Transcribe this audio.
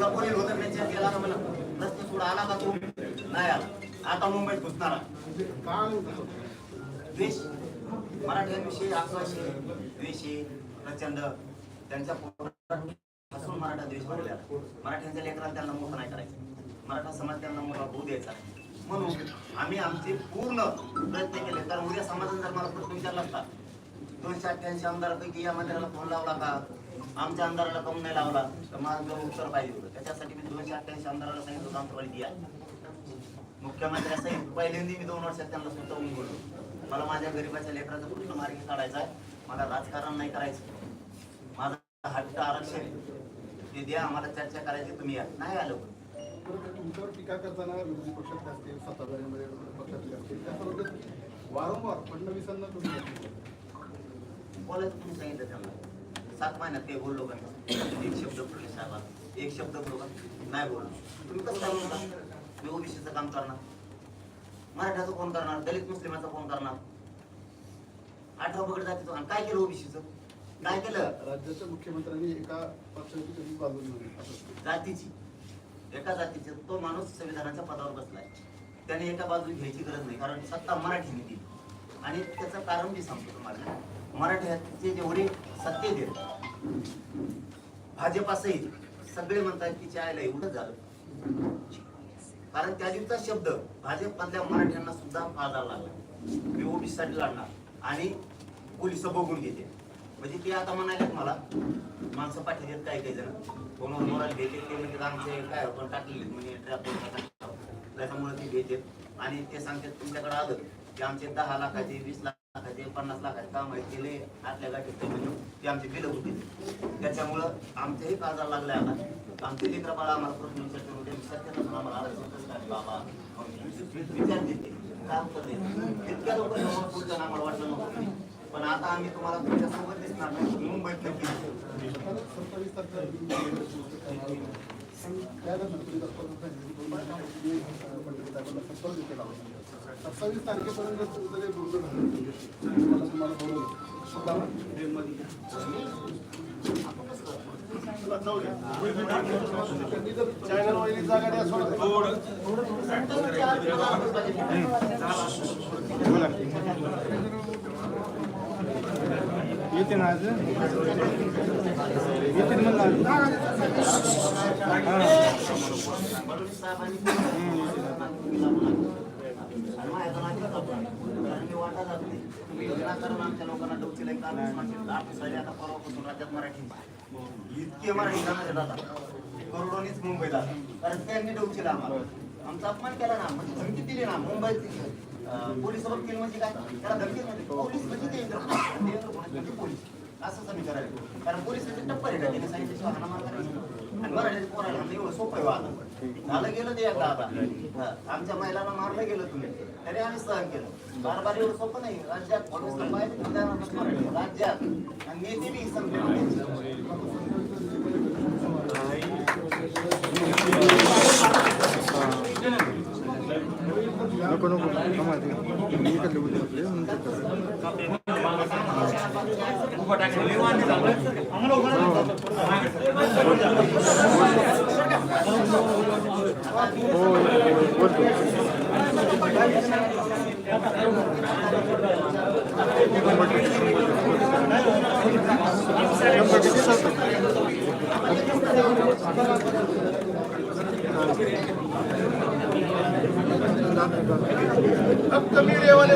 तुला कोणी रोजगार केला ना मला रस्ते सोडा आला का तू? नाही आला. आता मुंबईत घुसणार द्वेष? मराठ्यांविषयी आक्रोशी द्वेषी प्रचंड. त्यांच्या हसून मराठा द्वेष भरलेला मराठ्यांच्या लेकराला त्यांना मोठं नाही करायचं. मराठा समाज त्यांना मोठा होऊ द्यायचा नाही. म्हणून आम्ही आमचे पूर्ण प्रयत्न केले. कारण उद्या समाजाने जर मला प्रश्न विचारला असता दोनशे अठ्ठ्याऐंशी आमदारापैकी या मंत्र्याला फोन लावला का? आमच्या आमदाराला कम नाही लावला तर माझं जर उत्तर पाहिजे होतं. त्याच्यासाठी मी दोनशे अठ्ठ्याऐंशी आमदाराला सांगितलं होतं आमचं वळी द्या मुख्यमंत्र्यासहित पहिल्यांदा मी दोन वर्षात त्यांना स्वतःहून बोललो. मला माझ्या गरीबाच्या लेकराचा प्रश्न मार्गी काढायचा आहे? मला राजकारण नाही करायचं. माझा हट्ट आरक्षण. ते द्या आम्हाला चर्चा करायची तुम्ही या. नाही आलो. तुमच्यावर टीका करताना विरोधी पक्षात असतील सत्ताधाऱ्यांमध्ये पक्षातले असतील त्याबरोबर वारंवार फडणवीसांना तुम्ही बोलायचं तुम्ही सांगितलं त्यांना. सात महिन्यात ते बोललो का? एक शब्द फडणवीस साहेबात एक शब्द बोललो का? नाही बोललो. तुम्ही कसं काय म्हणता मी ओबीसीचं काम करणार. मराठ्याचं कोण करणार? दलित मुस्लिमाचं कोण करणार? अठरा पकड जातीचं आणि काय केलं ओबीसीचं? काय केलं? राज्याच्या मुख्यमंत्र्यांनी एका पक्षाची बाजू जातीची. एका जातीचे. तो माणूस संविधानाच्या पदावर बसलाय. त्याने एका बाजू घ्यायची गरज नाही कारण सत्ता मराठीने दिली. आणि त्याचं कारण मी सांगतो तुम्हाला. मराठ्याचे जेवढे सत्य देत भाजपासहित सगळे म्हणतात की चायला एवढं झालं. कारण त्या दिवसा शब्द भाजपमधल्या मराठ्यांना सुद्धा फायदा लागला मी ओबीसी साठी लढणार. आणि पोलीस बघून घेते. म्हणजे ते आता म्हणाले मला माणसं पाठवलेत काही काही जण. फोनवर मोराल घेते ते म्हणजे आमचे काय आपण टाकलेले म्हणजे त्याच्यामुळे ते घेते आणि ते सांगतात तुमच्याकडे आलं की आमचे दहा लाखाचे वीस ते पन्नास लाखाचे काम आहे केले आतल्या गाठीत म्हणजे ते आमचे केले होते. त्याच्यामुळं आमचेही काळजा लागले आता. आमचे लेकरं बाळा आम्हाला प्रश्न विचारते होते सत्य नसून आम्हाला आरक्षण कसं बाबा. विचार देते काम करते इतक्या लोक पुढच्या आम्हाला वाटलं नव्हतं पण आता आम्ही तुम्हाला तुमच्यासोबत दिसणार नाही. मुंबईत नक्की आता सत्तावीस तारखेला त्यानंतर तुम्ही? सत्तावीस केला सत्तावीस तारखेपर्यंत तुमचं जे बोलणं झालं मला तुम्हाला बोलवलं चॅनल जागा द्या येते ना आज? येते म्हणलं आज फडणवीस साहेबांनी आणि माझ्या नावाची कल्पना. कारण मी वाटा जात नाही. तुम्ही विनाकारण आमच्या लोकांना डोकीला एक आमिष आता परवापासून राज्यात मराठी इतके मराठी जाणार आहेत आता करोडोनीच मुंबईला कारण त्यांनी डोकीला आम्हाला आमचा अपमान केला ना म्हणजे धमकी दिली ना मुंबईत पोलीस वकील म्हणजे काय त्याला धमकी म्हणजे पोलीस म्हणजे देवेंद्र देवेंद्र म्हणजे पोलीस असं समी करायला कारण पोलिसांचे टप्पर आहे त्याने सांगितलं करायचं आणि मराठी पोरायला एवढं सोपं आहे वाद झालं गेलं ते एकदा आता. हा, आमच्या महिलांना मारलं गेलं तुम्ही. तरी आम्ही सहन केलं. बार बार एवढं सोपं नाही. राज्यात फडणवीस. राज्यात. आणि नेते बी संपले. नको नको. मी उद्या बोलतो शंभर किती चालतं फक्त मीडियावाले